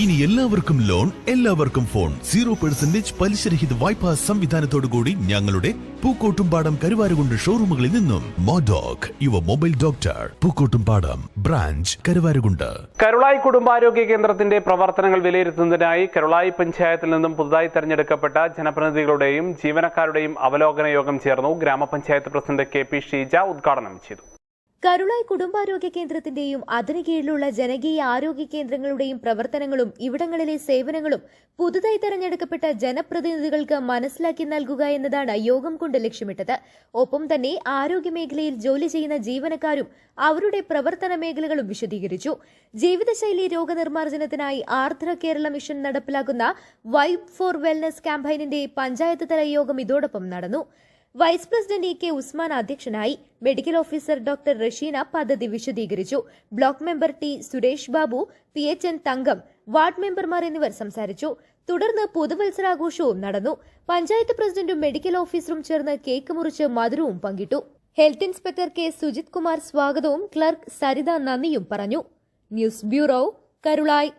ഇനി എല്ലാവർക്കും ലോൺ എല്ലാവർക്കും ഫോൺ. സീറോ പെർസെന്റേജ് പലിശരഹിത വായ്പാ സംവിധാനത്തോടുകൂടി ഞങ്ങളുടെ പൂക്കോട്ടുംപാടം കരുവാരുകൊണ്ട് ഷോറൂമുകളിൽ നിന്നും. മോഡോക് Yuva mobile doctor Pookkottumpadam branch Karuvarakundu. Karulai കുടുംബാരോഗ്യ കേന്ദ്രത്തിന്റെ പ്രവർത്തനങ്ങൾ വിലയിരുത്തുന്നതിനായി കരുളായി പഞ്ചായത്തിൽ നിന്നും പുതുതായി തെരഞ്ഞെടുക്കപ്പെട്ട ജനപ്രതിനിധികളുടെയും ജീവനക്കാരുടെയും അവലോകന യോഗം ചേർന്നു ഗ്രാമപഞ്ചായത്ത് പ്രസിഡന്റ് കെ പി ഷീജ ഉദ്ഘാടനം ചെയ്തു. കരുളായി കുടുംബാരോഗ്യ കേന്ദ്രത്തിന്റെയും അതിന് കീഴിലുള്ള ജനകീയ ആരോഗ്യ കേന്ദ്രങ്ങളുടെയും പ്രവർത്തനങ്ങളും ഇവിടങ്ങളിലെ സേവനങ്ങളും പുതുതായി തെരഞ്ഞെടുക്കപ്പെട്ട ജനപ്രതിനിധികൾക്ക് മനസ്സിലാക്കി നൽകുക എന്നതാണ് യോഗം കൊണ്ട് ലക്ഷ്യമിട്ടത്. ഒപ്പം തന്നെ ആരോഗ്യ മേഖലയിൽ ജോലി ചെയ്യുന്ന ജീവനക്കാരും അവരുടെ പ്രവർത്തന മേഖലകളും വിശദീകരിച്ചു. ജീവിതശൈലി രോഗനിർമ്മാർജനത്തിനായി ആർദ്ര കേരള മിഷൻ നടപ്പിലാക്കുന്ന വൈബ് ഫോർ വെൽനസ് ക്യാമ്പയിനിന്റെ പഞ്ചായത്ത് തല യോഗം ഇതോടൊപ്പം നടന്നു. Vice president E K Usman അധ്യക്ഷനായി മെഡിക്കൽ ഓഫീസർ ഡോക്ടർ റഷീന പദ്ധതി വിശദീകരിച്ചു. Block member T Suresh Babu P H N Thankam ward മെമ്പർമാർ എന്നിവർ സംസാരിച്ചു. തുടർന്ന് പുതുവത്സരാഘോഷവും നടന്നു. പഞ്ചായത്ത് പ്രസിഡന്റും മെഡിക്കൽ ഓഫീസറും ചേർന്ന് കേക്ക് മുറിച്ച് മധുരവും പങ്കിട്ടു. Health inspector K Sujith Kumar സ്വാഗതവും ക്ലർക്ക് സരിത നന്ദിയും പറഞ്ഞു. News bureau Karulai.